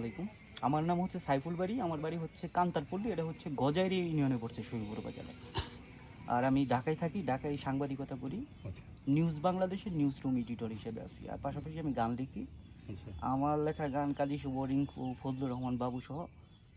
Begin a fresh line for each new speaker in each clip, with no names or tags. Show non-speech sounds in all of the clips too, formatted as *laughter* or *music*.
আলাইকুম। আমার নাম হচ্ছে সাইফুল বাড়ি আমার বাড়ি হচ্ছে কান্তারপল্লী এটা হচ্ছে গজাইরি ইউনিয়নে পড়ছে শরীরপুর বাজারে আর আমি ঢাকায় থাকি ঢাকায় সাংবাদিকতা করি।
আচ্ছা।
নিউজ বাংলাদেশের নিউজ রুম এডিটর হিসেবে আছি। আর পাশাপাশি আমি গান লিখি।
আচ্ছা।
আমার লেখা গান কাজী শুভ রিঙ্কু ফজলুর রহমান বাবু সহ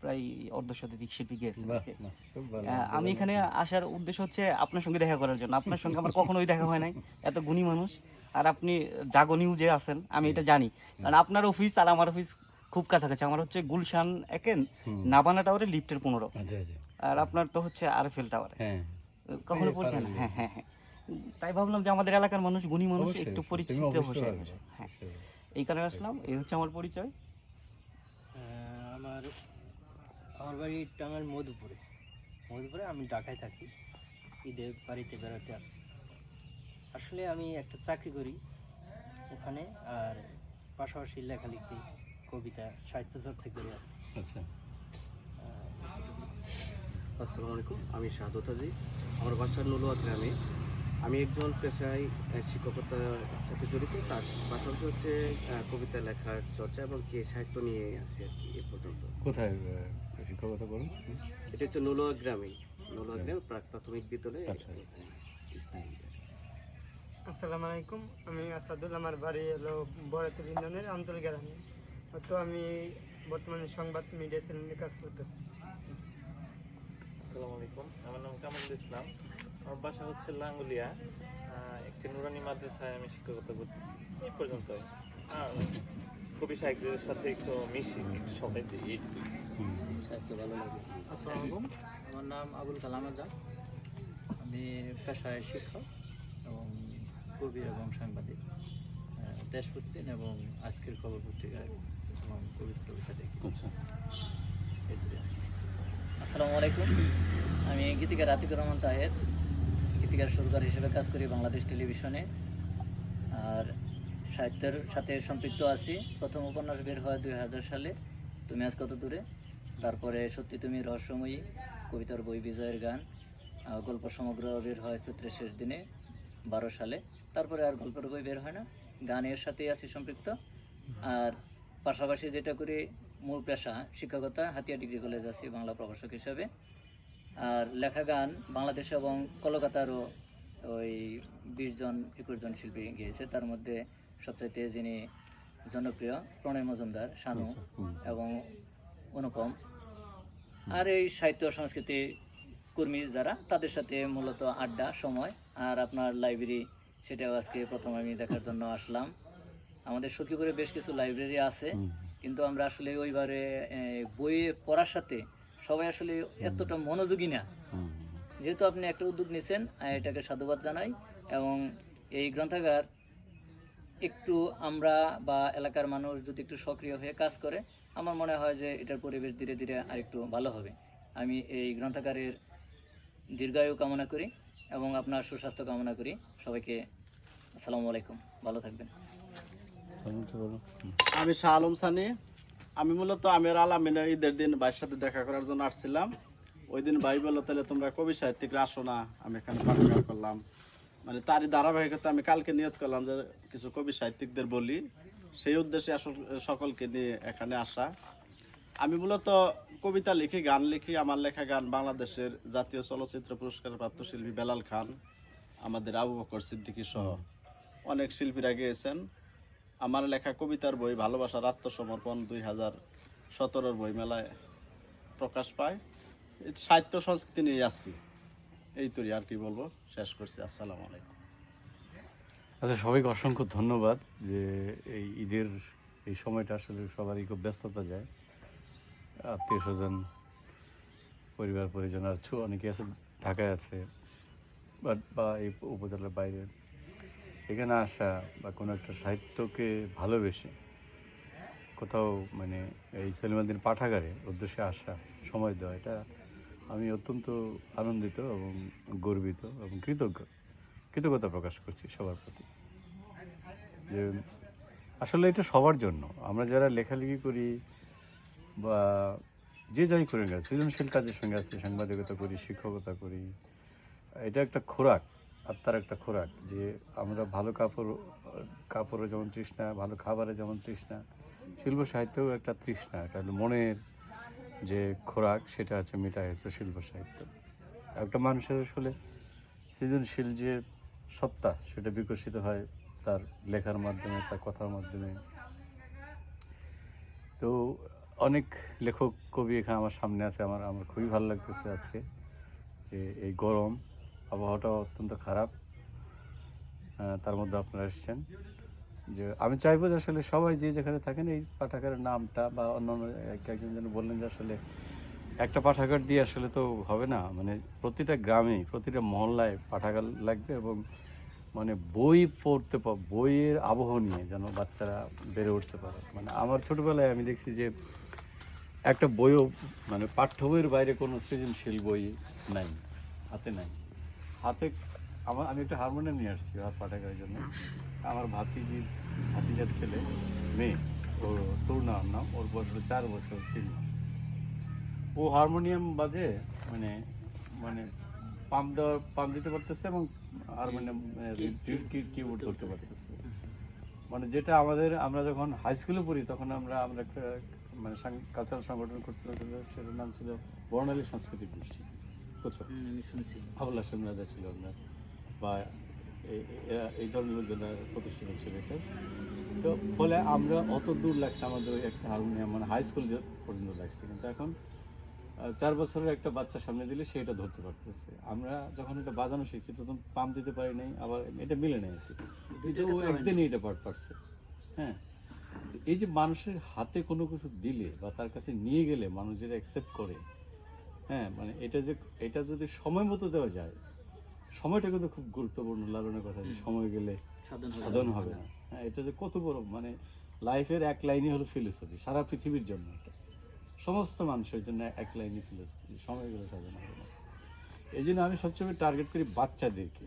প্রায় অর্ধশতাধিক শিল্পী আহ, আমি এখানে আসার উদ্দেশ্য হচ্ছে আপনার সঙ্গে দেখা করার জন্য। আপনার সঙ্গে আমার *laughs* কখনোই দেখা হয় নাই। এত গুণী মানুষ। আর আপনি জাগো নিউজে আছেন আমি এটা জানি। কারণ আপনার অফিস আর আমার অফিস খুব কাছাকাছি। আমার হচ্ছে গুলশান একেন নাবানা টাওয়ারে লিফটের পনেরো।
আচ্ছা আচ্ছা।
আর আপনার তো হচ্ছে আরএফএল টাওয়ারে।
হ্যাঁ।
কখনো না হ্যাঁ হ্যাঁ হ্যাঁ। তাই ভাবলাম যে আমাদের এলাকার মানুষ গুণী মানুষ একটু পরিচিত বসে হ্যাঁ। এই কারণে আসলাম। এই হচ্ছে আমার পরিচয়।
আহ, আমার আমার বাড়ি টাঙ্গাইল মধুপুরে। মধুপুরে আমি ঢাকায় থাকি। ঈদের বাড়িতে বেড়াতে আসছি। আসলে আমি একটা চাকরি করি ওখানে আর পাশাপাশি লেখালেখি কবিতা সাহিত্য চর্চা করি
আচ্ছা।
আসসালামু আলাইকুম আমি শাহাদত আজিজ আমার বাসা নলুয়া গ্রামে। আমি একজন পেশায় শিক্ষকতার সাথে জড়িত তার পাশাপাশি হচ্ছে কবিতা লেখার চর্চা এবং কি সাহিত্য নিয়ে আসছি আর কি এ পর্যন্ত।
কোথায় শিক্ষকতা করুন
এটা হচ্ছে নলুয়া গ্রামে। নলুয়া গ্রামে। প্রাক প্রাথমিক বিদ্যালয়ে
আচ্ছা।
আসসালামু আলাইকুম আমি আসাদুল আমার বাড়ি হলো বরাতুল ইউনিয়নের আমতল গ্রামে। তো আমি বর্তমানে সংবাদ মিডিয়া চ্যানেলে কাজ করতেছি।
আসসালামু আলাইকুম। আমার নাম কামাল ইসলাম। আমার বাসা হচ্ছে লাঙ্গুলিয়া। একটি নুরানি মাদ্রাসায় আমি শিক্ষকতা করতেছি। এই পর্যন্ত। আর কবি সাহিত্যের সাথে একটু মিশি একটু সময় দিই এইটুকুই।
সাহিত্য ভালো লাগে আসসালামু আলাইকুম। আমার নাম আবুল কালাম আজাদ। আমি পেশায় শিক্ষক এবং কবি এবং সাংবাদিক। দেশ প্রতিদিন এবং আজকের খবর পত্রিকায় কবিতা টবিতা দেখি।
আচ্ছা।
আসসালামু আলাইকুম। আমি গীতিকার আতিকুর রহমান তাহের গীতিকার সুরকার হিসেবে কাজ করি বাংলাদেশ টেলিভিশনে। আর সাহিত্যের সাথে সম্পৃক্ত আছি। প্রথম উপন্যাস বের হয় দুই হাজার সালে তুমি আজ কত দূরে? তারপরে সত্যি তুমি রহস্যময়ী কবিতার বই বিজয়ের গান গল্প সমগ্র বের হয় চৈত্রের শেষ দিনে বারো সালে। তারপরে আর গল্পের বই বের হয় না। গানের সাথেই আছি সম্পৃক্ত। আর পাশাপাশি যেটা করি মূল পেশা শিক্ষকতা হাতিয়া ডিগ্রি কলেজ আছি বাংলা প্রভাষক হিসেবে। আর লেখা গান বাংলাদেশ এবং কলকাতারও ওই বিশ জন একুশ জন শিল্পী গিয়েছে। তার মধ্যে সবচাইতে যিনি জনপ্রিয় প্রণয় মজুমদার শানু
আচ্ছা,
এবং অনুপম। আর এই সাহিত্য সংস্কৃতি কর্মী যারা তাদের সাথে মূলত আড্ডা সময়। আর আপনার লাইব্রেরি সেটাও আজকে প্রথম আমি দেখার জন্য আসলাম। আমাদের সখীপুরে বেশ কিছু লাইব্রেরি আছে কিন্তু আমরা আসলে ওইবারে বই পড়ার সাথে সবাই আসলে এতটা মনোযোগী না। যেহেতু আপনি একটা উদ্যোগ নিয়েছেন এটাকে সাধুবাদ জানাই এবং এই গ্রন্থাগার একটু আমরা বা এলাকার মানুষ যদি একটু সক্রিয় হয়ে কাজ করে আমার মনে হয় যে এটার পরিবেশ ধীরে ধীরে আরেকটু ভালো হবে। আমি এই গ্রন্থাগারের দীর্ঘায়ু কামনা করি এবং আপনার সুস্বাস্থ্য কামনা করি। সবাইকে আসসালামু আলাইকুম। ভালো থাকবেন।
আমি শাহ আলম সানি। আমি মূলত আমের আলামিনা ঈদের দিন ভাইয়ের সাথে দেখা করার জন্য আসছিলাম। ওই দিন ভাই বলল, তাহলে তোমরা কবি সাহিত্যিকরা আসো না, আমি এখানে পাঠাগার করলাম। মানে তারই ধারাবাহিকতা আমি কালকে নিয়ত করলাম যে কিছু কবি সাহিত্যিকদের বলি। সেই উদ্দেশ্যে আসল, সকলকে নিয়ে এখানে আসা। আমি মূলত কবিতা লিখি, গান লিখি, আমার লেখা গান বাংলাদেশের জাতীয় চলচ্চিত্র পুরস্কার প্রাপ্ত শিল্পী বেলাল খান, আমাদের আবু বকর সিদ্দিকী সহ অনেক শিল্পীরা গিয়েছেন। আমার লেখা কবিতার বই ভালোবাসার আত্মসমর্পণ দুই হাজার সতেরোর বই মেলায় প্রকাশ পায়। সাহিত্য সংস্কৃতি নিয়ে আসছি এই তৈরি আর কি বলব, শেষ করছি। আসসালামু আলাইকুম।
আচ্ছা সবাইকে অসংখ্য ধন্যবাদ যে এই ঈদের এই সময়টা আসলে সবারই খুব ব্যস্ততা যায়। আত্মীয় স্বজন, পরিবার, পরিজন, আর ছো অনেকে আছে, ঢাকায় আছে বাট বা এই উপজেলার বাইরে। এখানে আসা বা কোনো একটা সাহিত্যকে ভালোবেসে কোথাও মানে এই সেলিমাদ্দিন পাঠাগারে উদ্দেশ্যে আসা, সময় দেওয়া, এটা আমি অত্যন্ত আনন্দিত এবং গর্বিত এবং কৃতজ্ঞ, কৃতজ্ঞতা প্রকাশ করছি সবার প্রতি। যে আসলে এটা সবার জন্য। আমরা যারা লেখালেখি করি বা যে যাই করি না সৃজনশীল কাজের সঙ্গে আছি, সাংবাদিকতা করি, শিক্ষকতা করি, এটা একটা খোরাক। আত্মার একটা খোরাক যে আমরা ভালো কাপড়, কাপড়ে যেমন তৃষ্ণা, ভালো খাবারে যেমন তৃষ্ণা, শিল্প সাহিত্যও একটা তৃষ্ণা একটা মনের যে খোরাক সেটা আছে মেটা হয়েছে শিল্প সাহিত্য। একটা মানুষের আসলে সৃজনশীল যে সত্তা সেটা বিকশিত হয় তার লেখার মাধ্যমে, তার কথার মাধ্যমে। তো অনেক লেখক, কবি এখানে আমার সামনে আছে, আমার আমার খুবই ভালো লাগতেছে আজকে যে এই গরম আবহাওয়াটা অত্যন্ত খারাপ। তার মধ্যে আপনারা এসেছেন যে আমি চাইব যে আসলে সবাই যে যেখানে থাকেন এই পাঠাগারের নামটা বা অন্যান্য এক- একজন যেন বললেন যে আসলে একটা পাঠাগার দিয়ে আসলে তো হবে না। মানে প্রতিটা গ্রামে প্রতিটা মহল্লায় পাঠাগার লাগবে এবং মানে বই পড়তে বইয়ের আবহ নিয়ে যেন বাচ্চারা বেড়ে উঠতে পারে। মানে আমার ছোটোবেলায় আমি দেখছি যে একটা বইও মানে পাঠ্য বইয়ের বাইরে কোনো সৃজনশীল বই নাই, হাতে নাই। হাতে আমার আমি একটা হারমোনিয়াম নিয়ে আসছি আর পাঠাগারের জন্য। আমার ভাতিজির ভাতিজার ছেলে মেয়ে ও তোর নাম নাম ওর বয়স হলো চার বছর তিন মাস। ও হারমোনিয়াম বাজে মানে মানে পাম্প দেওয়ার পাম্প দিতে পারতেছে এবং হারমোনিয়াম কিবোর্ড ধরতে পারতেছে। মানে যেটা আমাদের আমরা যখন হাই স্কুলে পড়ি তখন আমরা আমরা একটা মানে কালচারাল সংগঠন করছিলাম সেটা- সেটার নাম ছিল বর্ণালী সাংস্কৃতিক গোষ্ঠী।
আমি শুনছি।
আবুল হাসেম রাজা ছিল আপনার বা এই- ধরনের লোকজনরা প্রতিষ্ঠিত ছিল এটা তো ফলে আমরা অত দূর লাগছে আমাদের ওই একটা হারমোনিয়াম মানে হাই স্কুল পর্যন্ত লাগছে। কিন্তু এখন চার বছরের একটা বাচ্চা সামনে দিলে সে এটা ধরতে পারতেছে। আমরা যখন এটা বাজানো শিখছি প্রথম পাম্প দিতে পারি নাই আবার এটা মিলে নাই। কিন্তু ও একদিনই এটা পার পারছে। হ্যাঁ এই যে মানুষের হাতে কোনো কিছু দিলে বা তার কাছে নিয়ে গেলে মানুষ যেটা অ্যাকসেপ্ট করে হ্যাঁ মানে এটা যে এটা যদি সময় মতো দেওয়া যায় সময়টা কিন্তু খুব গুরুত্বপূর্ণ লালনের কথা সময় গেলে
সাধন হবে।
না হ্যাঁ এটা যে কত বড় মানে লাইফের এক লাইনই হলো ফিলোসফি সারা পৃথিবীর জন্য এটা। সমস্ত মানুষের জন্য এক লাইনই ফিলোসফি সময় গেলে সাধন হবে না। এই জন্য আমি সবসময় টার্গেট করি বাচ্চাদেরকে।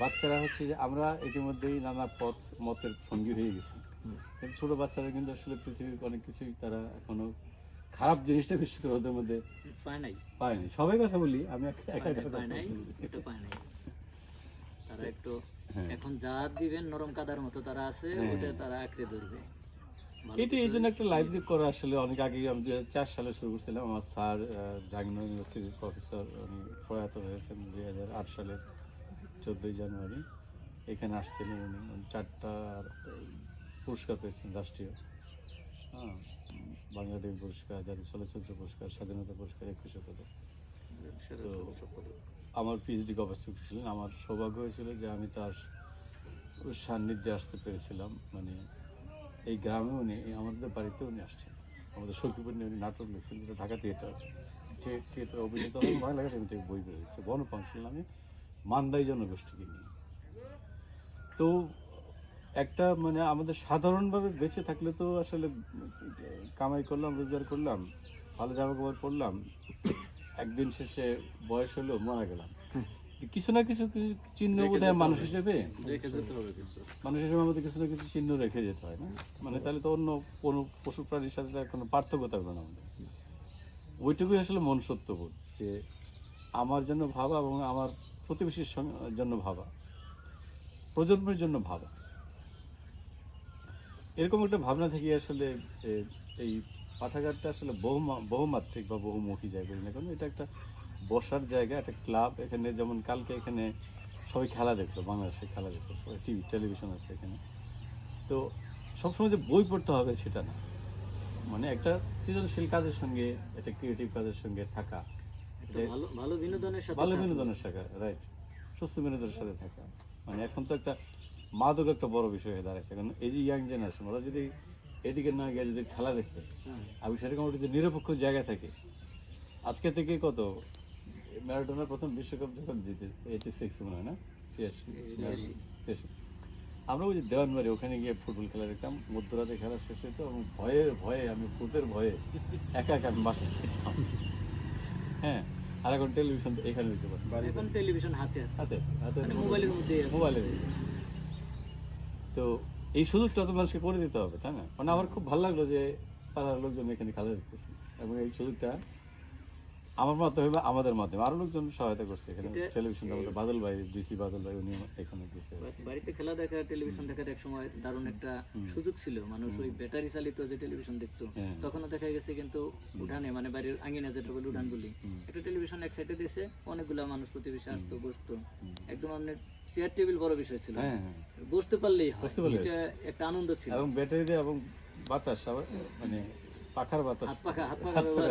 বাচ্চারা হচ্ছে যে আমরা ইতিমধ্যেই নানা পথ মতের সঙ্গী হয়ে গেছি। ছোট বাচ্চারা কিন্তু আসলে পৃথিবীর অনেক কিছুই তারা এখনও খারাপ জিনিসটা বিশেষ করে ওদের মধ্যে
পায় নাই।
পায়নি সবাই কথা বলি আমি
পায় নাই,
কথা
পায় নাই। পায় নাই। তারা একটু
হ্যাঁ।
এখন যা দিবেন নরম কাদার মতো তারা আছে
হ্যাঁ।
ওটা তারা আঁকড়ে ধরবে।
এটি এই জন্য একটা লাইব্রেরি করা আসলে অনেক আগে আমি দু চার সালে শুরু করছিলাম আমার স্যার জাহাঙ্গীর ইউনিভার্সিটির প্রফেসর উনি প্রয়াত হয়েছেন দুই হাজার আট সালের চোদ্দোই জানুয়ারি। এখানে আসছিলেন উনি। চারটা পুরস্কার পেয়েছেন রাষ্ট্রীয়। হ্যাঁ। বাংলাদেশ পুরস্কার জাতীয় চলচ্চিত্র পুরস্কার স্বাধীনতা পুরস্কার একুশে পদক। আমার পিএইচডি গবেষক ছিলেন আমার সৌভাগ্য হয়েছিল যে আমি তার সান্নিধ্যে আসতে পেরেছিলাম। মানে এই গ্রামে উনি আমাদের বাড়িতে উনি আসছেন। আমাদের সখীপুর নিয়ে উনি নাটক লিখছেন যেটা ঢাকা থিয়েটার থিয়েটার অভিনীত হয় বাংলা একাডেমি থেকে বই বেরিয়েছে বনপাংশুল নামে মান্দাই জনগোষ্ঠীকে নিয়ে। তো একটা মানে আমাদের সাধারণভাবে বেঁচে থাকলে তো আসলে কামাই করলাম রোজগার করলাম ভালো জামা কাপড় পরলাম একদিন শেষে বয়স হলো মারা গেলাম। কিছু না কিছু কিছু চিহ্ন বোধ হয় মানুষ হিসেবে মানুষ হিসেবে আমাদের কিছু না কিছু চিহ্ন রেখে যেতে হয় না। মানে তাহলে তো অন্য কোনো পশু প্রাণীর সাথে তার কোনো পার্থক্য থাকবে না আমাদের। ওইটুকুই আসলে মন সত্যবোধ যে আমার জন্য ভাবা এবং আমার প্রতিবেশীর জন্য ভাবা প্রজন্মের জন্য ভাবা। এরকম একটা ভাবনা থেকে আসলে এই পাঠাগারটা আসলে বহুমা বহুমাত্রিক বা বহুমুখী জায়গা না কারণ এটা একটা বসার জায়গা একটা ক্লাব। এখানে যেমন কালকে এখানে সবাই খেলা দেখল বাংলাদেশে খেলা দেখল সবাই টিভি টেলিভিশন আছে এখানে। তো সবসময় যে বই পড়তে হবে সেটা না। মানে একটা সৃজনশীল কাজের সঙ্গে একটা ক্রিয়েটিভ কাজের সঙ্গে থাকা।
ভালো বিনোদনের সাথে
ভালো বিনোদনের সাথে রাইট সুস্থ বিনোদনের সাথে থাকা। মানে এখন তো একটা মাদক একটা বড় বিষয় হয়ে দাঁড়াচ্ছে কারণ এই যে ইয়াং জেনারেশন ওরা যদি এদিকে না গিয়ে যদি খেলা দেখে আমি সেরকম একটা যে নিরপেক্ষ জায়গা থাকে। আজকে থেকে কত? ম্যারাডোনার প্রথম বিশ্বকাপ যখন জিতে এইটি সিক্স মনে হয় না? ছিয়াশি আমরা ওই যে দেওয়ানবাড়ি ওখানে গিয়ে ফুটবল খেলা দেখতাম। মধ্যরাতে খেলা শেষ হতো এবং ভয়ের ভয়ে আমি ভূতের ভয়ে একা একা আমি বাসায় হ্যাঁ আর এখন টেলিভিশন এখানে পারছি
এখন টেলিভিশন হাতে হাতে।
হাতে
মোবাইলের মধ্যেই আছে।
মোবাইলে তো এই সুযোগটা তো মানুষকে করে দিতে হবে তাই না? মানে আমার খুব ভালো লাগল যে পাড়ার লোকজন এখানে খেলা দেখতেছে। এবং এই সুযোগটা আমার মতে হইবে আমাদের মাধ্যমে আরও লোকজন সহায়তা করছে এখানে। টেলিভিশন আমাদের বাদল ভাই ডিসি বাদল ভাই উনি এখানে দিচ্ছে
বাড়িতে খেলা দেখা টেলিভিশন দেখার এক সময় দারুণ একটা সুযোগ ছিল। মানুষ ওই ব্যাটারি চালিত যে টেলিভিশন দেখতো
হ্যাঁ।
তখনও দেখা গেছে কিন্তু উঠানে মানে বাড়ির আঙিনা যেটা বলি। উঠান বলি একটা টেলিভিশন এক সাইডে দিয়েছে অনেকগুলা মানুষ প্রতিবেশী আসতো বসতো। একদম আপনার চেয়ার টেবিল বড় বিষয় ছিল।
হ্যাঁ হ্যাঁ।
বসতে পারলেই হয়।
বসতে।
এটা একটা আনন্দ ছিল।
এবং ব্যাটারি দিয়ে এবং বাতাস আবার মানে পাখার বাতাস।
হাত পাখা হাত পাখা ব্যবহার।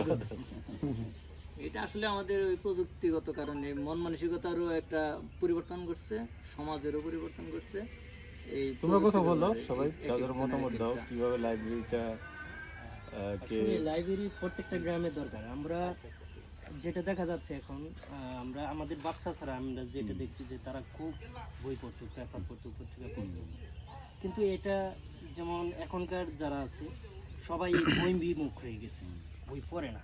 এটা আসলে আমাদের ওই প্রযুক্তিগত কারণে মন মানসিকতারও একটা পরিবর্তন করছে সমাজেরও পরিবর্তন করছে এই
তোমরা কথা
প্রযুক্তির
বলো সবাই
এক
তাদের
একজনের
মতামত
এক
দাও
একটা।
কীভাবে লাইব্রেরিটা কে
আসলে লাইব্রেরি প্রত্যেকটা গ্রামে দরকার। আমরা যেটা দেখা যাচ্ছে এখন আমরা আমাদের বাচ্চা ছাড়া আমরা যেটা দেখছি যে তারা খুব বই পড়তো পেপার পড়তো পত্রিকা পড়তো। কিন্তু এটা যেমন এখনকার যারা আছে সবাই বই বিমুখ হয়ে গেছে বই পড়ে না।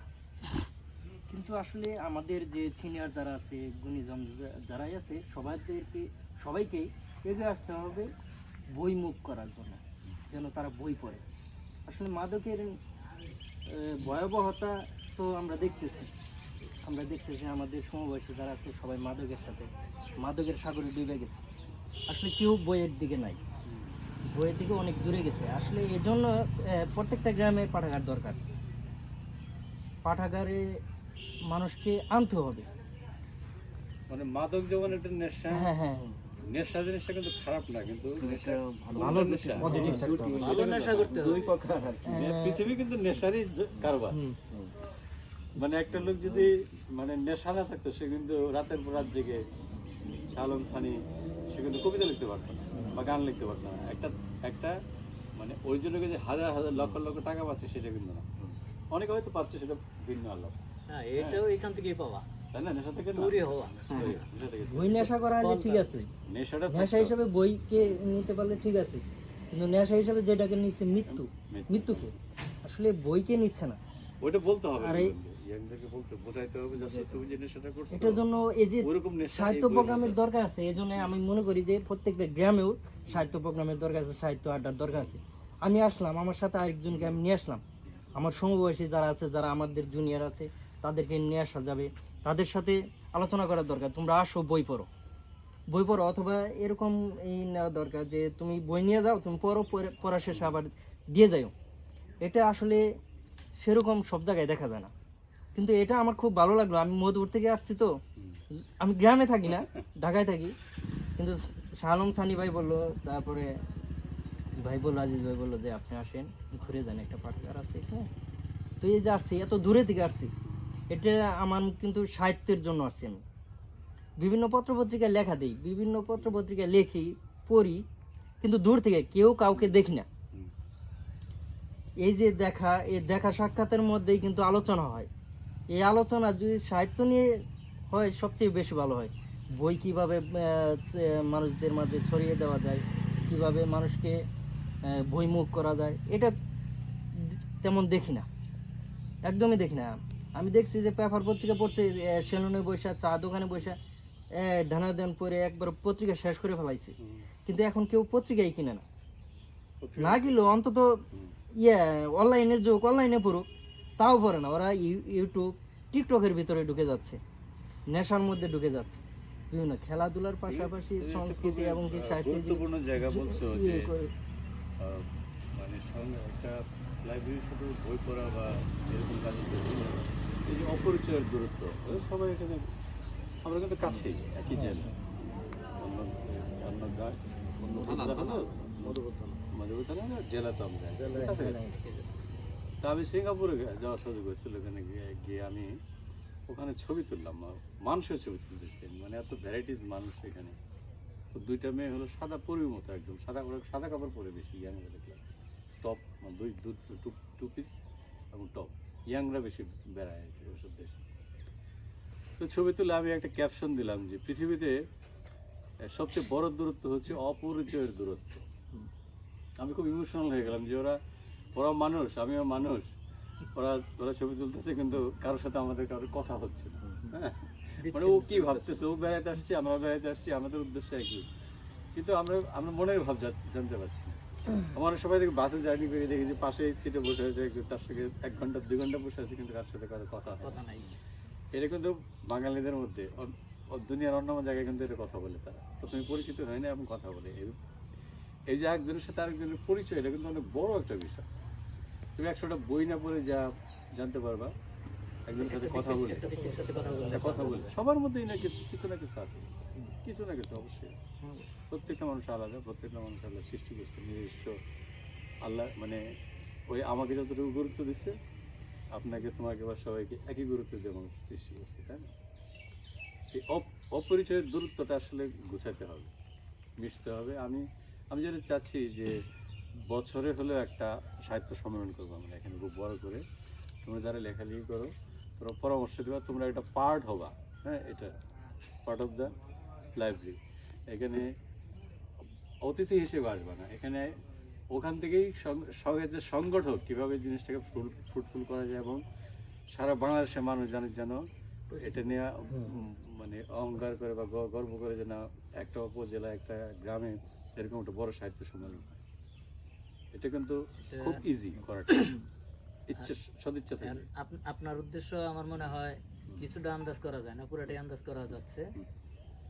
কিন্তু আসলে আমাদের যে সিনিয়র যারা আছে গুণীজন যারাই আছে সবাইদেরকে সবাইকেই এগিয়ে আসতে হবে বই মুখ করার জন্য যেন তারা বই পড়ে। আসলে মাদকের ভয়াবহতা তো আমরা দেখতেছি। আমরা দেখতেছি আমাদের সমবয়সী যারা আছে সবাই মাদকের সাথে মাদকের সাগরে ডুবে গেছে। আসলে কেউ বইয়ের দিকে নাই। বইয়ের দিকে অনেক দূরে গেছে। আসলে এজন্য আহ, প্রত্যেকটা গ্রামে পাঠাগার দরকার। পাঠাগারে মানুষকে আনতে হবে।
মানে মাদক যেমন একটা নেশা।
হ্যাঁ হ্যাঁ
নেশা জিনিসটা কিন্তু খারাপ না কিন্তু নেশা
ভালো
নেশা।
ভালো নেশা করতে হবে।
পৃথিবী কিন্তু নেশারই কারবার। মানে একটা লোক যদি মানে নেশা না থাকতো সে কিন্তু রাতের পর রাত জেগে শালম সানি সে কিন্তু কবিতা লিখতে পারতো না বা গান লিখতে পারতো না। একটা একটা মানে ওই জন্য যে হাজার হাজার লক্ষ লক্ষ টাকা পাচ্ছে সেটা কিন্তু না। অনেকে হয়তো পাচ্ছে সেটা ভিন্ন আল্লাহ
হ্যাঁ এটাও এখান থেকেই পাওয়া।
তাই না? নেশা থেকে
দূরে হওয়া।
নেশা
বই নেশা করা হলে ঠিক আছে।
নেশাটা
নেশা হিসাবে বইকে নিতে পারলে ঠিক আছে। কিন্তু নেশা হিসাবে যেটাকে নিচ্ছে মৃত্যু।
মৃত্যু।
মৃত্যুকে। আসলে বইকে নিচ্ছে না।
ওইটা বলতে হবে
আর
ইয়াংদেরকে বলতে বোঝাইতে হবে যে তুমি যে নেশাটা করছ
এটার জন্য এই যে সাহিত্য প্রোগ্রামের দরকার আছে এই জন্য আমি মনে করি যে প্রত্যেকটা গ্রামেও সাহিত্য প্রোগ্রামের দরকার আছে সাহিত্য আড্ডার দরকার আছে। আমি আসলাম আমার সাথে আরেকজনকে আমি নিয়ে আসলাম। আমার সমবয়সী যারা আছে যারা আমাদের জুনিয়র আছে তাদেরকে নিয়ে আসা যাবে। তাদের সাথে আলোচনা করার দরকার। তোমরা আসো বই পড়ো। বই পড়ো অথবা এরকম এই নেওয়া দরকার যে তুমি বই নিয়ে যাও তুমি পড়ো পড়া শেষে আবার দিয়ে যাও এটা আসলে সেরকম সব জায়গায় দেখা যায় না। কিন্তু এটা আমার খুব ভালো লাগল। আমি মধুপুর থেকে আসছি তো। আমি গ্রামে থাকি না, ঢাকায় থাকি। কিন্তু শালম সানি ভাই বলল, তারপরে ভাই বলল, আজিজ ভাই বলল যে, আপনি আসেন, ঘুরে যান, একটা পাঠাগার আছে এখানে। তো এই যে আসছি, এত দূরে থেকে আসছি। এটা আমার কিন্তু সাহিত্যের জন্য আসছি আমি। বিভিন্ন পত্রপত্রিকায় লেখা দিই, বিভিন্ন পত্রপত্রিকায় লেখি, পড়ি, কিন্তু দূর থেকে কেউ কাউকে দেখি না। এই যে দেখা, এই দেখা সাক্ষাতের মধ্যেই কিন্তু আলোচনা হয়। এই আলোচনা যদি সাহিত্য নিয়ে হয় সবচেয়ে বেশি ভালো হয়। বই কীভাবে মানুষদের মাঝে ছড়িয়ে দেওয়া যায় কীভাবে মানুষকে বইমুখ করা যায় এটা তেমন দেখি না। একদমই দেখি না। আমি দেখছি যে পেপার পত্রিকা পড়ছে সেলুনে বসে চা দোকানে বসে ধানা দেন পরে একবার পত্রিকা শেষ করে ফেলাইছে। কিন্তু এখন কেউ পত্রিকাই কিনে না। না কিনলেও অন্তত ইয়ে অনলাইনের যুগ অনলাইনে পড়ুক। তাও পড়ে না ওরা ইউ- ইউটিউব টিকটকের ভিতরে ঢুকে যাচ্ছে। নেশার মধ্যে ঢুকে যাচ্ছে। বিভিন্ন খেলাধুলার পাশাপাশি সংস্কৃতি এবং কি সাহিত্য
গুরুত্বপূর্ণ জায়গা বলছো
ইয়ে
যে মানে একটা লাইব্রেরি শুধু বই পড়া বা এরকম কাজের এই যে অপরিচয়ের দূরত্ব সবাই এখানে আমরা কিন্তু কাছেই একই জেলা অন্য অন্য গা- অন্য জেলা তো আমরা। তা আমি সিঙ্গাপুরে যাওয়ার সুযোগ হয়েছিল ওখানে গিয়ে আমি ওখানে ছবি তুললাম মানুষের ছবি তুলতেছি মানে এত ভ্যারাইটিস মানুষ এখানে। তো দুইটা মেয়ে হলো সাদা পরির মতো একদম, সাদা সাদা কাপড় পরে বেশি, ইয়াংরা দেখলাম। টপ দুই, দু টু পিস এবং টপ ইয়াংরা বেশি বেড়ায় ওসব দেশে। তো ছবি তুলে আমি একটা ক্যাপশন দিলাম যে, পৃথিবীতে সবচেয়ে বড় দূরত্ব হচ্ছে অপরিচয়ের দূরত্ব। আমি খুব ইমোশনাল হয়ে গেলাম যে ওরা ওরা মানুষ আমিও মানুষ। ওরা ওরা ছবি তুলতেছে কিন্তু কারোর সাথে আমাদের কারোর কথা হচ্ছে না হ্যাঁ? মানে ও কি ভাবতেছে? ও বেড়াইতে আসছে আমরা বেড়াইতে আসছি আমাদের উদ্দেশ্য একই। কিন্তু আমরা আমরা মনের ভাব জানতে পারছি আমার সবাই দেখি বাসে জার্নি করে দেখি যে পাশে সিটে বসে আছে তার সাথে এক ঘণ্টা দুই ঘণ্টা বসে আছে কিন্তু কার সাথে কারও কথা
কথা নাই।
এটা কিন্তু বাঙালিদের মধ্যে দুনিয়ার অন্য জায়গায় কিন্তু এটা কথা বলে তারা। প্রথমে পরিচিত হয় না এবং কথা বলে। এই যে একজনের সাথে আরেকজনের পরিচয় এটা কিন্তু অনেক বড় একটা বিষয়। তুমি একশোটা বই না পড়ে যা জানতে পারবা একজনের সাথে কথা বলে।
কথা
বলে। সবার মধ্যেই না কিছু কিছু না কিছু আছে। কিছু না কিছু অবশ্যই আছে। প্রত্যেকটা মানুষ আলাদা প্রত্যেকটা মানুষ আলাদা সৃষ্টি করছে নিজস্ব আল্লাহ মানে ওই আমাকে যতটুকু গুরুত্ব দিচ্ছে আপনাকে তোমাকে বা সবাইকে একই গুরুত্ব দিয়ে মানুষ সৃষ্টি করছে তাই না? সেই অপ- অপরিচয়ের দূরত্বটা আসলে গুছাতে হবে মিশতে হবে। আমি আমি যেটা চাচ্ছি যে বছরে হলেও একটা সাহিত্য সম্মেলন করব আমরা এখানে খুব বড় করে। তোমরা যারা লেখালেখি করো তোমরা পরামর্শ দেবা তোমরা একটা পার্ট হবা হ্যাঁ এটা পার্ট অফ দ্য লাইব্রেরি। এখানে অতিথি হিসেবে আসবে না এখানে ওখান থেকেই সঙ্গে যে সংগঠক কীভাবে জিনিসটাকে ফুল ফ্রুটফুল করা যায় এবং সারা বাংলাদেশের মানুষ জানে যেন এটা নিয়ে মানে অহংকার করে বা গর্ব করে যে না একটা উপজেলা একটা গ্রামে এরকম একটা বড় সাহিত্য সম্মেলন হয়। এটা কিন্তু খুব ইজি করাটা *coughs* ইচ্ছা সদিচ্ছা থাকে।
আপনার উদ্দেশ্য আমার মনে হয় কিছুটা আন্দাজ করা যায় না পুরাটাই আন্দাজ করা যাচ্ছে।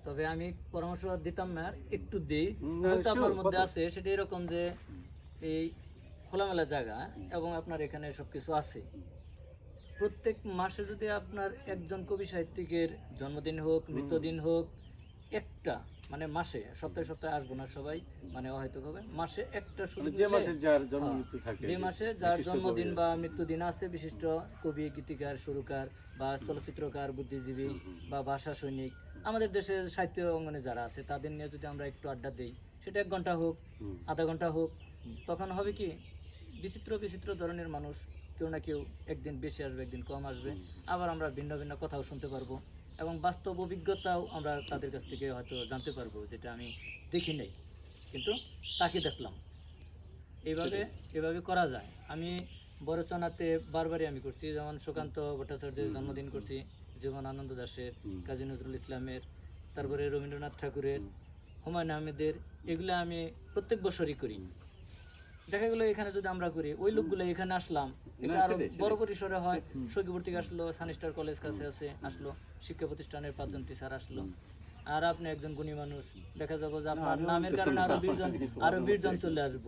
তবে আমি পরামর্শ দিতাম না একটু দিই। আপনার মধ্যে আছে সেটা এরকম যে এই খোলামেলা জায়গা এবং আপনার এখানে সবকিছু আছে। প্রত্যেক মাসে যদি আপনার একজন কবি সাহিত্যিকের জন্মদিন হোক মৃত্যুদিন হোক একটা মানে মাসে সপ্তাহে সপ্তাহে আসব না সবাই মানে হয়তো হবে। মাসে একটা
মানে
সুযোগ
যে মাসে যার জন্ম মৃত্যু থাকে
যে মাসে যার জন্মদিন বা মৃত্যুদিন আছে বিশিষ্ট কবি গীতিকার সুরকার বা চলচ্চিত্রকার বুদ্ধিজীবী বা ভাষা সৈনিক আমাদের দেশের সাহিত্য অঙ্গনে যারা আছে তাদের নিয়ে যদি আমরা একটু আড্ডা দিই সেটা এক ঘণ্টা হোক আধা ঘণ্টা হোক তখন হবে কি বিচিত্র বিচিত্র ধরনের মানুষ কেউ না কেউ একদিন বেশি আসবে একদিন কম আসবে। আবার আমরা ভিন্ন ভিন্ন কথাও শুনতে পারব। এবং বাস্তব অভিজ্ঞতাও আমরা তাদের কাছ থেকে হয়তো জানতে পারব যেটা আমি দেখি নাই। কিন্তু তাকে দেখলাম। এইভাবে এভাবে করা যায়। আমি বড়চনাতে বারবারই আমি করছি যেমন সুকান্ত ভট্টাচার্যের জন্মদিন করছি জীবন আনন্দ দাসের কাজী নজরুল ইসলামের তারপরে রবীন্দ্রনাথ ঠাকুরের হুমায়ুন আহমেদের এগুলো আমি প্রত্যেক বছরই করি। দেখা গেলো এখানে যদি আমরা করি ওই লোকগুলো এখানে আসলাম। এটা
না, আরও
বড় পরিসরে হয়। সখীপুর থেকে আসলো সানিস্টার কলেজ কাছে আছে আসলো শিক্ষা প্রতিষ্ঠানের পাঁচজন টিচার আসলো। আর আপনি একজন গুণী মানুষ দেখা যাব যে আপনার নামের কারণে আরও বিশজন
আমি
আরও বিশজন চলে আসব।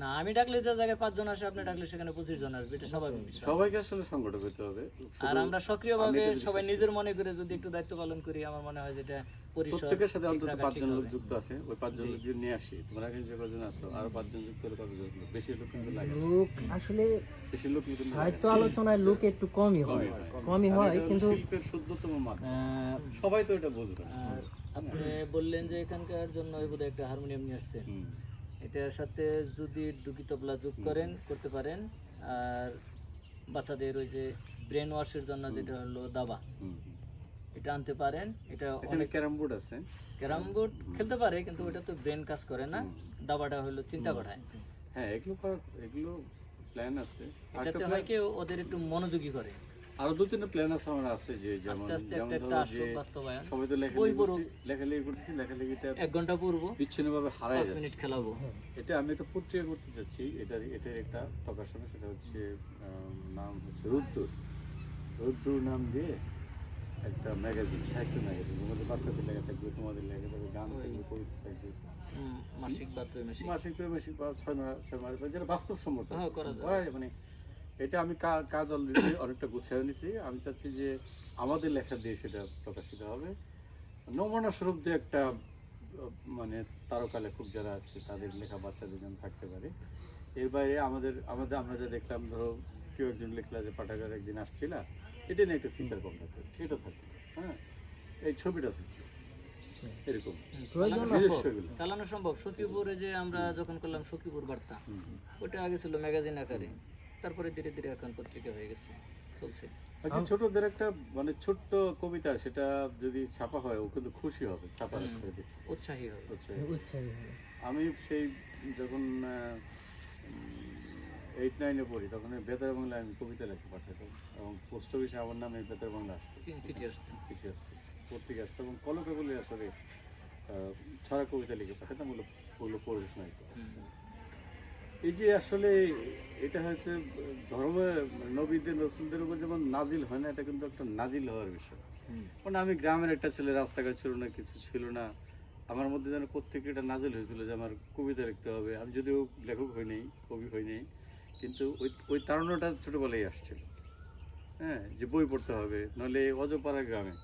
না আমি ডাকলে যে জায়গায় পাঁচজন আসে আপনি ডাকলে সেখানে পঁচিশ জন আসবে এটা স্বাভাবিক
সবাইকে আসলে সংগঠন হতে হবে।
আর আমরা সক্রিয়ভাবে সবাই নিজের মনে করে যদি একটু দায়িত্ব পালন করি আমার মনে হয় যেটা
প্রত্যেকের সাথে অন্তত পাঁচজন লোক যুক্ত আছে ওই পাঁচজন লোক নিয়ে আসি। তোমরা এখানে যে কজন আসো আরও পাঁচজন যুক্ত হলে লোক? বেশি লোক কিন্তু লাগে
লোক আসলে
বেশি লোক কিন্তু
সাহিত্য আলোচনায় লোক একটু কমই হয়।
কমই হয়।
কিন্তু
শিল্পের শুদ্ধতম সবাই তো এটা বুঝবে
আর আপনি বললেন যে এখানকার জন্য বোধহয় একটা হারমোনিয়াম নিয়ে আসছেন।
হুম।
এটার সাথে যদি ডুগি তবলা যোগ করেন করতে পারেন আর বাচ্চাদের ওই যে ব্রেন ওয়াশের জন্য যেটা হলো দাবা। এটা আনতে পারেন। এটা অনেক
ক্যারাম বোর্ড আছে।
ক্যারাম বোর্ড খেলতে পারে কিন্তু ওটা তো ব্রেন কাজ করে না। দাবাটা হলো চিন্তা করায়।
হ্যাঁ এগুলো এগুলো প্ল্যান আছে।
এটাতে হয় কি ওদের একটু মনোযোগী করে।
আরও দু তিনটা প্ল্যান আছে আমার আছে যে যেমন যেমন ধরো যে সবাই তো লেখালেখি লেখালেখি করতেছি লেখালেখিটা
এক ঘণ্টা পূর্ব
বিচ্ছিন্ন ভাবে যাচ্ছে
মিনিট খেলাবো।
এটা আমি একটা পত্রিকা করতে চাচ্ছি। এটা এটা একটা প্রকাশনা সেটা হচ্ছে নাম হচ্ছে রুদ্দুর। রুদ্দুর নাম দিয়ে একটা ম্যাগাজিন সাহিত্য ম্যাগাজিন তোমাদের বাচ্চাদের লেখা থাকবে তোমাদের লেখা থাকবে গান থাকবে কবিতা থাকবে।
মাসিক বা ত্রৈমাসিক।
মাসিক তো মাসিক বা ছয় মাস ছয় মাস যেটা বাস্তবসম্মত।
হ্যাঁ, করা যায়।
মানে এটা আমি কাজ অলরেডি অনেকটা গুছিয়ে নিছি আমি চাচ্ছি যে আমাদের লেখা দিয়ে সেটা প্রকাশিত হবে। নমুনা স্বরূপ দিয়ে একটা মানে তারকা লেখক যারা আছে তাদের লেখা বাচ্চাদের যেন থাকতে পারে। এর বাইরে আমাদের আমাদের আমরা যা দেখলাম ধরো কেউ একজন লিখলা যে পাঠাগার একদিন আসছিলা এটা নিয়ে একটা ফিচার কম থাকবে সেটা থাকবে হ্যাঁ? এই ছবিটা থাকবে এরকম।
চালানো সম্ভব। সখীপুরে যে আমরা যখন করলাম সখীপুর বার্তা ওটা আগে ছিল ম্যাগাজিন আকারে। তারপরে ধীরে ধীরে এখন পত্রিকা হয়ে গেছে চলছে।
ছোটদের একটা মানে ছোট্ট কবিতা সেটা যদি ছাপা হয় ও কিন্তু খুশি হবে ছাপার
উৎসাহী হবে।
উৎসাহী।
আমি সেই যখন এইট নাইনে পড়ি তখন ওই বেতার বাংলায় আমি কবিতা লেখা পাঠাতাম এবং পোস্ট অফিসে আমার নামে বেতার বাংলা আসতো।
চিঠি আসতো।
চিঠি আসতো পত্রিকা আসতো এবং কলকে বলে আসলে ছড়া কবিতা লিখে পাঠাতাম ওগুলো ওগুলো পড়ে শোনাইতো এই যে আসলে এটা হচ্ছে ধর্ম নবীদের রসুলদের উপর যেমন নাজিল হয় না এটা কিন্তু একটা নাজিল হওয়ার বিষয়। মানে আমি গ্রামের একটা ছেলে রাস্তাঘাট ছিল না কিছু ছিল না আমার মধ্যে যেন প্রত্যেকে এটা নাজিল হয়েছিল যে আমার কবিতা লিখতে হবে। আমি যদিও লেখক হই নাই কবি হই নাই কিন্তু ওই ওই তাড়নাটা ছোটোবেলায় আসছিল। হ্যাঁ যে বই পড়তে হবে নাহলে অজপাড়া গ্রামে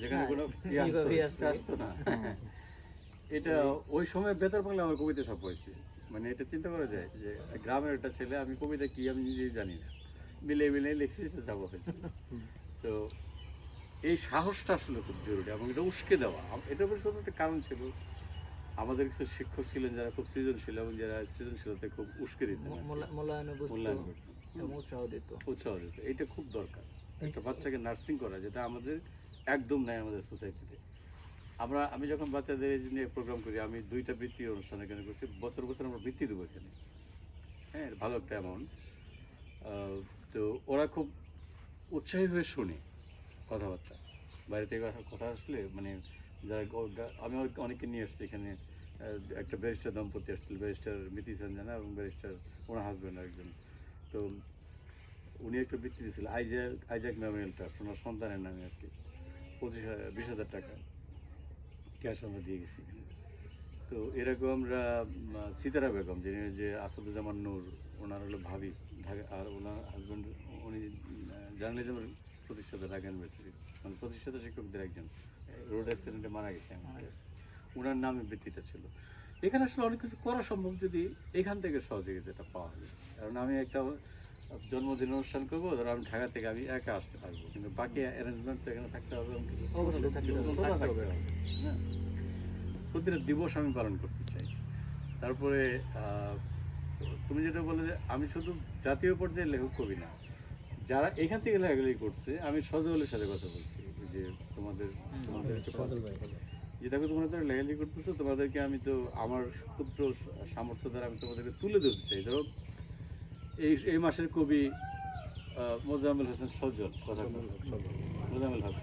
যেখানে
হ্যাঁ,
কোনো ইয়ে আসতো না, না। এটা ওই সময় বেতার বাংলা আমার কবিতা সব হয়েছে মানে এটা চিন্তা করা যায় যে গ্রামের একটা ছেলে আমি কবিতা কি আমি নিজেই জানি না। মিলে মিলে লিখছি সেটা যাব হয়েছে। তো এই সাহসটা আসলে খুব জরুরি এবং এটা উস্কে দেওয়া। এটা পেছনে একটা কারণ ছিল। আমাদের কিছু শিক্ষক ছিলেন যারা খুব সৃজনশীল এবং যারা সৃজনশীলতায় খুব উস্কে দিতেন
মূল্যায়নে উৎসাহ দিত।
উৎসাহ দিত। এটা খুব দরকার। একটা বাচ্চাকে নার্সিং করা যেটা আমাদের একদম নাই আমাদের সোসাইটিতে আমরা আমি যখন বাচ্চাদের এই নিয়ে প্রোগ্রাম করি আমি দুইটা বৃত্তি অনুষ্ঠান এখানে করছি। বছর বছর আমরা বৃত্তি দেবো এখানে। হ্যাঁ ভালো একটা অ্যামাউন্ট তো ওরা খুব উৎসাহী হয়ে শোনে কথাবার্তা। বাইরে থেকে কথা আসলে মানে যারা আমি অনেক- নিয়ে আসছি এখানে। একটা ব্যারিস্টার দম্পতি আসছিল ব্যারিস্টার মিতি সঞ্জনা এবং ব্যারিস্টার ওনার হাজব্যান্ড একজন তো উনি একটা বৃত্তি দিয়েছিল, আইজাক আইজাক মেমোরিয়াল ট্রাস্ট ওনার সন্তানের নামে আর কি। পঁচিশ হাজার বিশ হাজার টাকা ক্যাশ আমরা দিয়ে গেছি এখানে। তো এরকম আমরা সিতারা বেগম, যিনি যে আসাদুজ্জামান নূর, ওনার হলো ভাবি, ঢাকা আর ওনার হাজব্যান্ড উনি জার্নালিজমের প্রতিষ্ঠাতা, ঢাকা ইউনিভার্সিটি মানে প্রতিষ্ঠাতা শিক্ষকদের একজন। রোড অ্যাক্সিডেন্টে মারা গেছে ওনার নামে বৃত্তিটা ছিল। এখানে আসলে অনেক কিছু করা সম্ভব যদি এখান থেকে সহযোগিতাটা পাওয়া যায়। কারণ আমি একটা জন্মদিন অনুষ্ঠান করব ধরো আমি ঢাকা থেকে আমি একা আসতে পারব। কিন্তু বাকি অ্যারেঞ্জমেন্ট তো এখানে থাকতে হবে এবং কিছু হ্যাঁ। প্রতিটা দিবস আমি পালন করতে চাই। তারপরে তুমি যেটা বলে যে আমি শুধু জাতীয় পর্যায়ে লেখক কবি না যারা এখান থেকে লেখালেখি করছে আমি সজলের সাথে কথা বলছি যে তোমাদের তোমরা যারা লেখালেখি করতেছো তোমাদেরকে আমি তো আমার ক্ষুদ্র সামর্থ্য দ্বারা আমি তোমাদেরকে তুলে ধরতে চাই। ধরো এই এই মাসের কবি মোজাম্মেল হোসেন সজল কথা মোজাম্মেল হক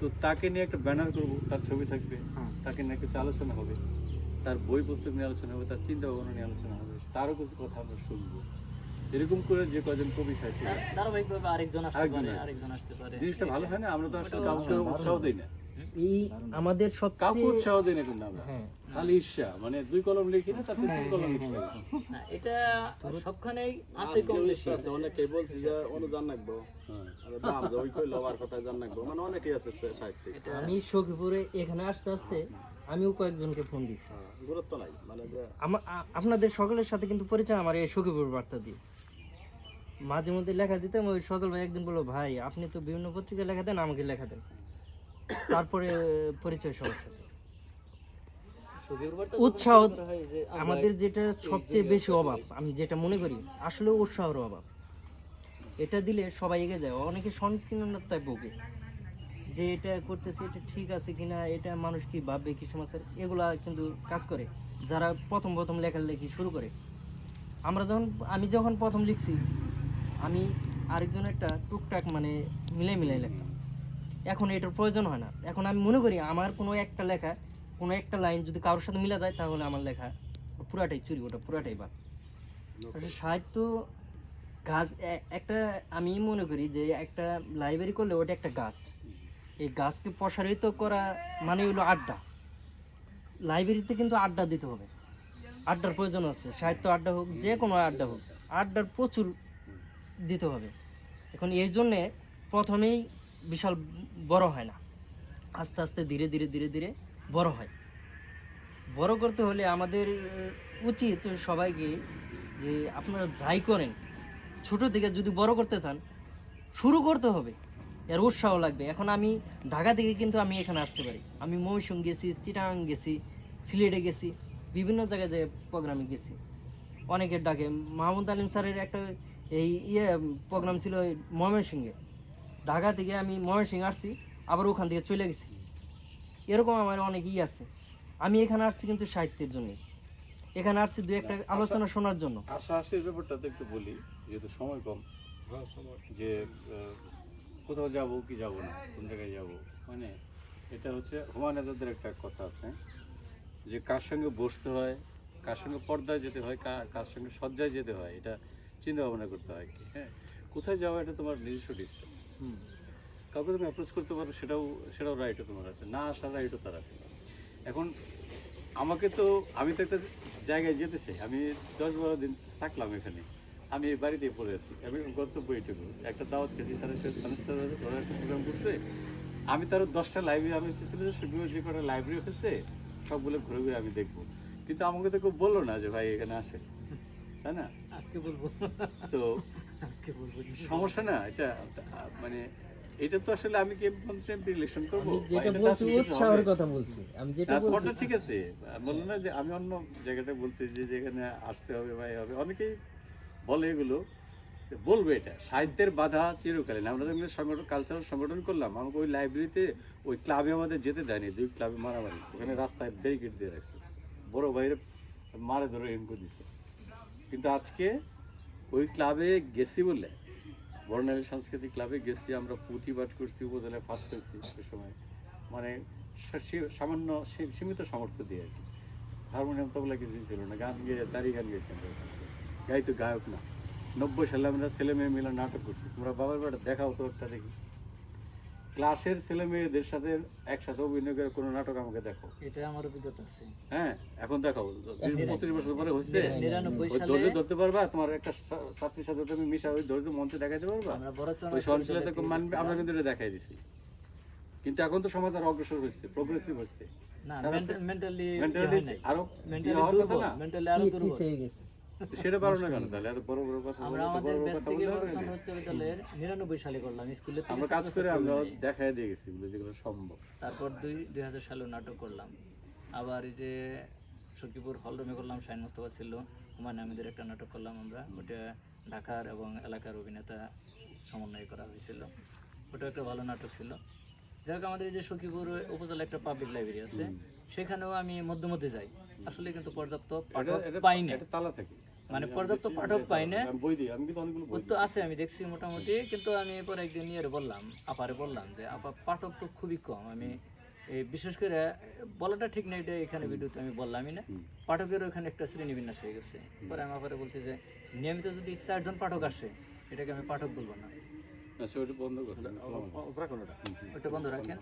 তো তাকে নিয়ে একটা ব্যানার করব তার ছবি থাকবে। তাকে নিয়ে কিছু আলোচনা হবে। তার বই পুস্তক নিয়ে আলোচনা হবে তার চিন্তা ভাবনা নিয়ে আলোচনা হবে। তারও কিছু কথা আমরা শুনব। এরকম করে যে কজন কবি সাহিত্য
ধারাবাহিকভাবে আরেকজন আসতে পারে আরেকজন আসতে পারে।
জিনিসটা ভালো হয় না? আমরা তো আসলে কাউকে উৎসাহ দিই না।
এই আমাদের
কাউকে উৎসাহ দিই না কিন্তু আমরা।
হ্যাঁ।
খালি ঈর্ষা। মানে দুই কলম লিখি না তাতে তিন কলম লিখি। না।
এটা সবখানেই আছে কম বেশি।
আছে অনেকেই বলছি যে অনু জান
হ্যাঁ।
আর দাম ওই কইলো আমার কথা জান মানে অনেকেই আছে সাহিত্যিক।
আমি সখীপুরে এখানে আসতে আসতে আমিও কয়েকজনকে ফোন দিছি।
হ্যাঁ, গুরুত্ব নাই। মানে
আপনাদের সকলের সাথে কিন্তু পরিচয় আমার এই সখীপুর বার্তা দিয়ে। মাঝে মধ্যে লেখা দিতাম ওই সজল ভাই একদিন বলল, ভাই, আপনি তো বিভিন্ন পত্রিকায় লেখা দেন, আমাকে লেখা দেন। তারপরে পরিচয়
বার্তা
উৎসাহ আমাদের যেটা সবচেয়ে বেশি অভাব, আমি যেটা মনে করি, আসলে উৎসাহের অভাব। এটা দিলে সবাই এগিয়ে যায়। অনেকে সংকীর্ণতায় ভোগে। যে এটা করতেছে, এটা ঠিক আছে কিনা, এটা মানুষ কি ভাববে, কি সমাজের এগুলা কিন্তু কাজ করে। যারা প্রথম প্রথম লেখালেখি শুরু করে। আমরা যখন, আমি যখন প্রথম লিখছি আমি আরেকজন একটা টুকটাক মানে মিলাই মিলাই লিখতাম। এখন এটার প্রয়োজন হয় না। এখন আমি মনে করি আমার কোনো একটা লেখা কোনো একটা লাইন যদি কারোর সাথে মিলা যায় তাহলে আমার লেখা পুরাটাই চুরি ওটা পুরাটাই বাদ। সাহিত্য গাছ একটা আমি মনে করি যে একটা লাইব্রেরি করলে ওটা একটা গাছ। এই গাছকে প্রসারিত করা মানে হলো আড্ডা। লাইব্রেরিতে কিন্তু আড্ডা দিতে হবে। আড্ডার প্রয়োজন আছে। সাহিত্য আড্ডা হোক যে কোনো আড্ডা হোক। আড্ডার প্রচুর দিতে হবে। এখন এই জন্যে প্রথমেই বিশাল বড় হয় না। আস্তে আস্তে ধীরে ধীরে ধীরে ধীরে বড় হয়। বড় করতে হলে আমাদের উচিত সবাইকে যে আপনারা যাই করেন, ছোট থেকে যদি বড় করতে চান, শুরু করতে হবে। এর উৎসাহ লাগবে। এখন আমি ঢাকা থেকে কিন্তু আমি এখানে আসতে পারি। আমি ময়ূসুং গেছি, চিটাং গেছি, সিলেটে গেছি, বিভিন্ন জায়গায় যে প্রোগ্রামে গেছি। অনেকের ডাকে, মাহমুদ আলিম স্যারের একটা এই ইয়ে প্রোগ্রাম ছিল ওই ময়মনসিংহে। ঢাকা থেকে আমি ময়মনসিংহ আসছি আবার ওখান থেকে চলে গেছি। এরকম আমার অনেক ই আছে। আমি এখানে আসছি কিন্তু সাহিত্যের জন্য। এখানে আসছি দু একটা আলোচনা শোনার জন্য।
আশা আশির ব্যাপারটা তো একটু বলি যেহেতু সময় কম। যে কোথাও যাব কি যাব না কোন জায়গায় যাব মানে এটা হচ্ছে হুমায়ুন আজাদের একটা কথা আছে যে কার সঙ্গে বসতে হয় কার সঙ্গে পর্দায় যেতে হয় কার সঙ্গে সজ্জায় যেতে হয় এটা চিন্তা ভাবনা করতে হয় কি হ্যাঁ? কোথায় যাওয়া এটা তোমার নিজস্ব ডিসিশন কাউকে তুমি অ্যাপ্রোচ করতে পারো সেটাও সেটাও রাইটও তোমার আছে। না আসার রাইটও তার আছে। এখন আমাকে তো আমি তো একটা জায়গায় যেতে চাই। আমি দশ বারো দিন থাকলাম এখানে। আমি এই বাড়িতেই পড়ে আছি। আমি গন্তব্য এইটুকু একটা দাওয়াত খেয়েছি তারা সেমিস্টার ওরা একটা প্রোগ্রাম করছে। আমি তার দশটা লাইব্রেরি আমি ছিল সেগুলো যে কটা লাইব্রেরি হয়েছে সবগুলো ঘুরে ঘুরে আমি দেখব। কিন্তু আমাকে তো কেউ বলল না যে ভাই এখানে আসে তাই না?
আজকে বলব।
তো
আজকে বলব
সমস্যা না এটা মানে এটা তো আসলে আমি কি রিলেশন করব?
আমি
বা
যেটা বলছি উৎসাহের কথা বলছি। আমি যেটা বলছি
ঠিক আছে। বলল না যে আমি অন্য জায়গাটা বলছি যে যেখানে আসতে হবে ভাই হবে। অনেকেই বলে এগুলো। বলবে এটা। সাহিত্যের বাধা চিরকালীন। আমরা যখন সংগঠন কালচারাল সংগঠন করলাম। আমাকে ওই লাইব্রেরিতে ওই ক্লাবে আমাদের যেতে দেয়নি। দুই ক্লাবে মারামারি। ওখানে রাস্তায় ব্যারিকেড দিয়ে রাখছে। বড় ভাইয়ের মারে ধরে এমকো দিছে। কিন্তু আজকে ওই ক্লাবে গেছি বলে, বর্ণালী সাংস্কৃতিক ক্লাবে গেছি, আমরা পাঠ করছি, উপজেলায় ফার্স্ট হয়েছি সে সময়। মানে সামান্য সীমিত সামর্থ্য দিয়ে আর কি। হারমোনিয়াম, তবলা কিছু ছিল না, গান গিয়ে তারি গান গেছি গাই তো গায়ক না। নব্বই সালে আমরা ছেলে মেয়ে মিলে নাটক করছি। তোমরা বাবার বেটা দেখাও তো ওটা দেখি। ক্লাসের ছেলে মেয়েদের সাথে একসাথে অভিনয় করে কোনো নাটক আমাকে দেখো।
এটা আমার অভিজ্ঞতা আছে।
হ্যাঁ এখন বিশ পঁচিশ বছর পরে হচ্ছে ওই ধৈর্য ধরতে পারবা তোমার একটা ছাত্রীর সাথে তুমি মিশা ওই ধৈর্য মঞ্চে দেখাতে পারবা। ওই সহনশীলতা মানবে আমরা কিন্তু এটা দেখাই দিছি। কিন্তু এখন তো সমাজ আর অগ্রসর হচ্ছে প্রোগ্রেসিভ হচ্ছে
না মেন্টালি
মেন্টালিটি আরও
মেন্টালি
ইয়ে হওয়ার কথা
দুর্বল মেন্টালি আরও দুর্বল।
সেটা পারো না কেন? তাহলে এত বড় বড় কথা
আমরা আমাদের
বড় বড়
ব্যস্ত
কথা বললে হবে
অবস্থান
না।
উচ্চ বিদ্যালয়ের নিরানব্বই সালে করলাম স্কুলে
আমরা কাজ করে আমরা। দেখাই দিয়ে গেছি এগুলো যেগুলো সম্ভব।
তারপর দুই দুই হাজার সালে নাটক করলাম। আবার এই যে সখীপুর হলরুমে করলাম মোস্তফা ছিল হুমায়ুন আহমেদের একটা নাটক করলাম আমরা ওটা ঢাকার এবং এলাকার অভিনেতা সমন্বয় করা হয়েছিল। ওটা একটা ভালো নাটক ছিল। যাই হোক আমাদের এই যে সখীপুর উপজেলা একটা পাবলিক লাইব্রেরি আছে সেখানেও আমি মধ্যে মধ্যে যাই। আসলে কিন্তু পর্যাপ্ত
এটা
পাঠক
এটা
পাই না
তালা থাকে।
মানে পর্যাপ্ত পাঠক পাই না। ওর তো আছে আমি দেখছি মোটামুটি কিন্তু আমি পরে একদিন নিয়ে বললাম আপারে বললাম যে আপা পাঠক তো খুবই কম। আমি এই বিশেষ করে বলাটা ঠিক না এটা এখানে ভিডিওতে আমি বললামই না। পাঠকের ওখানে একটা শ্রেণি বিন্যাস হয়ে গেছে। পরে আমি আপারে বলছি যে নিয়মিত যদি চারজন পাঠক আসে এটাকে আমি পাঠক বলব না। ওটা বন্ধ রাখেন